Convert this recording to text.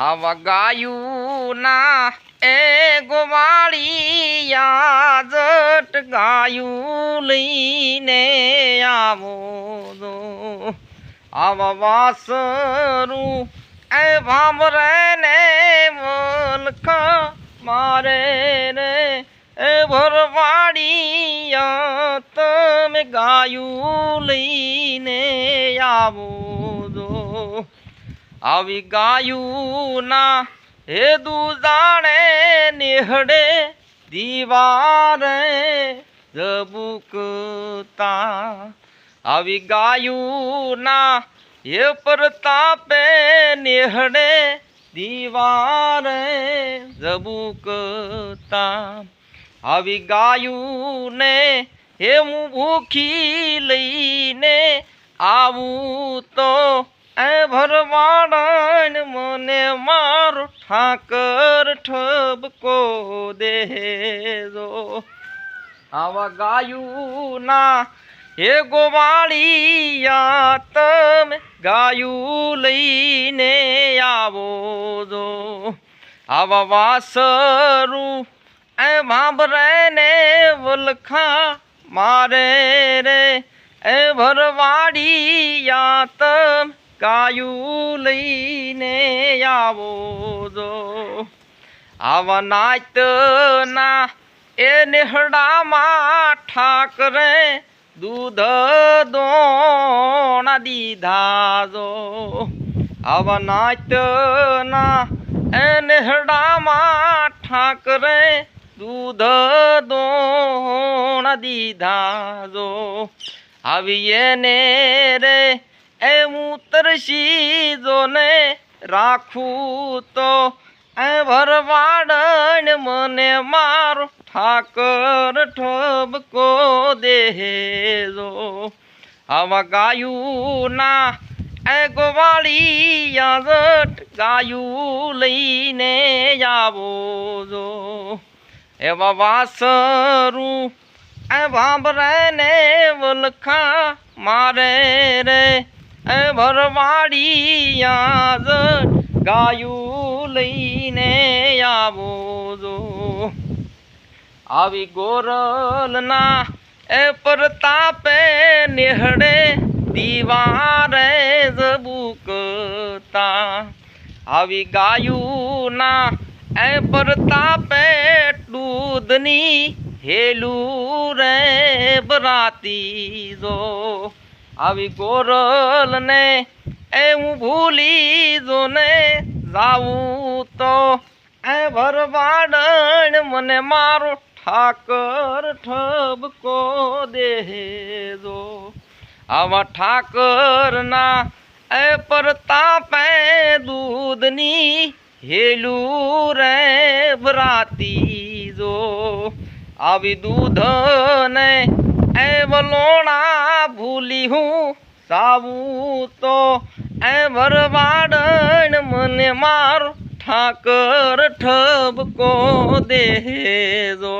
આવા ગાયું ના એ ગોવાળિયા જટ ગાયું લઈને આવો દો આવા વાસરું એ ભામરે ને મલખ મારે રે. એ ભરવાડિયા તમે ગાયું લઈને આવો જો. આવી ગાયું ના હે દુજાણે નિહડે દીવારે જબુકતા આવી ગાયું ના હે પ્રતાપે નિહડે દીવારે જબુકતા આવી ગાયું ને હે હું ભૂખી લઈને આવું તો એ ભરવાડન મને મારો ઠાકર ઠબકો દેજો. આવા ગાયું ના હે ગોવાળિયા તમે ગાયું લઈને આવો જો. આવા વાસરું એ ભાંભરે ને વલખા મારે રે. એ ભરવાડિયા તમ ગાયું લઈને આવો જો. આવા નાચના એ નેહડામાં ઠાકરે દૂધ દોણા દીધા જો. આવા નાચના એ નેહડામાં ઠાકરે દૂધ દોણા દીધા જો. આવીએ ને રે એ ઉતરશી જોને રાખું તો એ ભરવાડણ મને મારો ઠાકર ઠબકો દેજો. આવા ગાયું ના એ ગોવાળિયા જટ ગાયું લઈને આવો જો એવા વાસરું એ ભાંભરે ને વલખા મારે રે. એ ભરવાડિયા જટ ગાયું લઈને આવો જો. આવી ગોરલના એ પ્રતાપે નિહળે દીવારે જબુકતા આવી ગાયુંના એ પ્રતાપે દૂધની હેલું રે બરાતી જો. આવી ગોરલને, એ હું ભૂલી જો ને જાવું તો. એ ભરવાડણ મને મારો ઠાકર ઠબકો દેજો. આવા ઠાકરના એ પરતાપે દૂધની હેલું રે ભરાતી જો આવી દૂધને એ વલોણા ભૂલી હું સાવું તો એ ભરવાડણ મને માર ઠાકર ઠબકો દેજો.